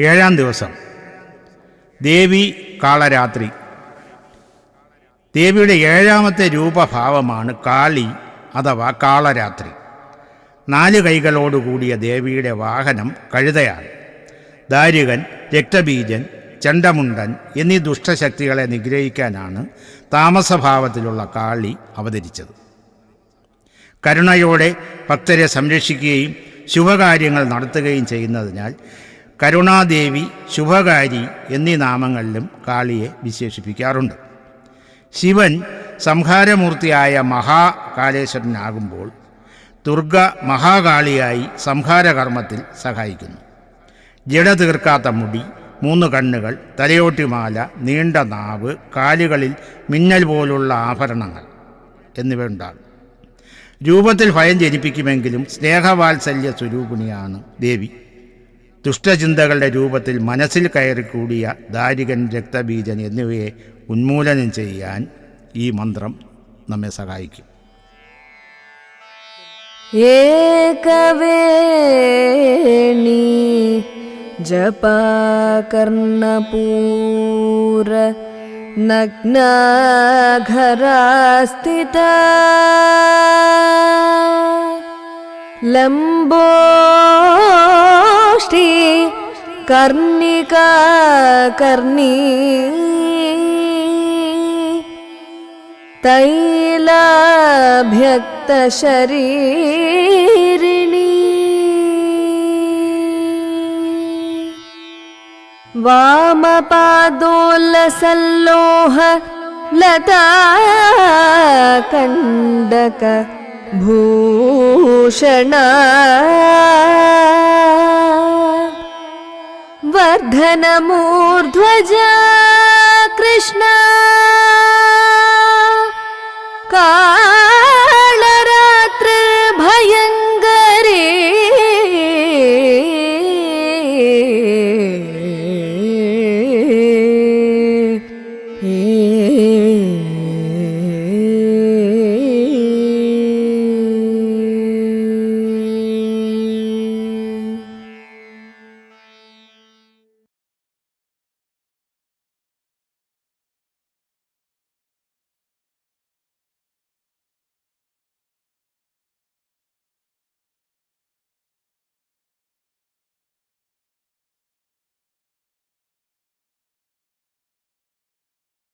ഏഴാം ദിവസം. ദേവി കാളരാത്രി. ദേവിയുടെ ഏഴാമത്തെ രൂപഭാവമാണ് കാളി അഥവാ കാളരാത്രി. നാല് കൈകളോടുകൂടിയ ദേവിയുടെ വാഹനം കഴുതയാണ്. ദാരികൻ രക്തബീജൻ ചണ്ടമുണ്ടൻ എന്നീ ദുഷ്ടശക്തികളെ നിഗ്രഹിക്കാനാണ് താമസഭാവത്തിലുള്ള കാളി അവതരിച്ചത്. കരുണയോടെ ഭക്തരെ സംരക്ഷിക്കുകയും ശുഭകാര്യങ്ങൾ നടത്തുകയും ചെയ്യുന്നതിനാൽ കരുണാദേവി ശുഭകാരി എന്നീ നാമങ്ങളിലും കാളിയെ വിശേഷിപ്പിക്കാറുണ്ട്. ശിവൻ സംഹാരമൂർത്തിയായ മഹാകാലേശ്വരനാകുമ്പോൾ ദുർഗ മഹാകാളിയായി സംഹാരകർമ്മത്തിൽ സഹായിക്കുന്നു. ജഡ തീർക്കാത്ത മുടി മൂന്ന് കണ്ണുകൾ തലയോട്ടിമാല നീണ്ട നാവ് കാലുകളിൽ മിന്നൽ പോലുള്ള ആഭരണങ്ങൾ എന്നിവ ഉണ്ടാകും രൂപത്തിൽ ഭയം ജനിപ്പിക്കുമെങ്കിലും സ്നേഹവാത്സല്യ സ്വരൂപിണിയാണ് ദേവി. ദുഷ്ടചിന്തകളുടെ രൂപത്തിൽ മനസ്സിൽ കയറിക്കൂടിയ ദാരികൻ രക്തബീജൻ എന്നിവയെ ഉന്മൂലനം ചെയ്യാൻ ഈ മന്ത്രം നമ്മെ സഹായിക്കും. ഏകവേണി ജപാകർണപൂര നഗ്നാഘരാസ്ഥിത ലംബോ लम्बोष्टि कर्णिका कर्णी। तैलाभ्यक्तशरीरिणी। वामपादोल्लसल्लोह लता कण्डक भूषणा धनमूर्ध्वज कृष्णा। का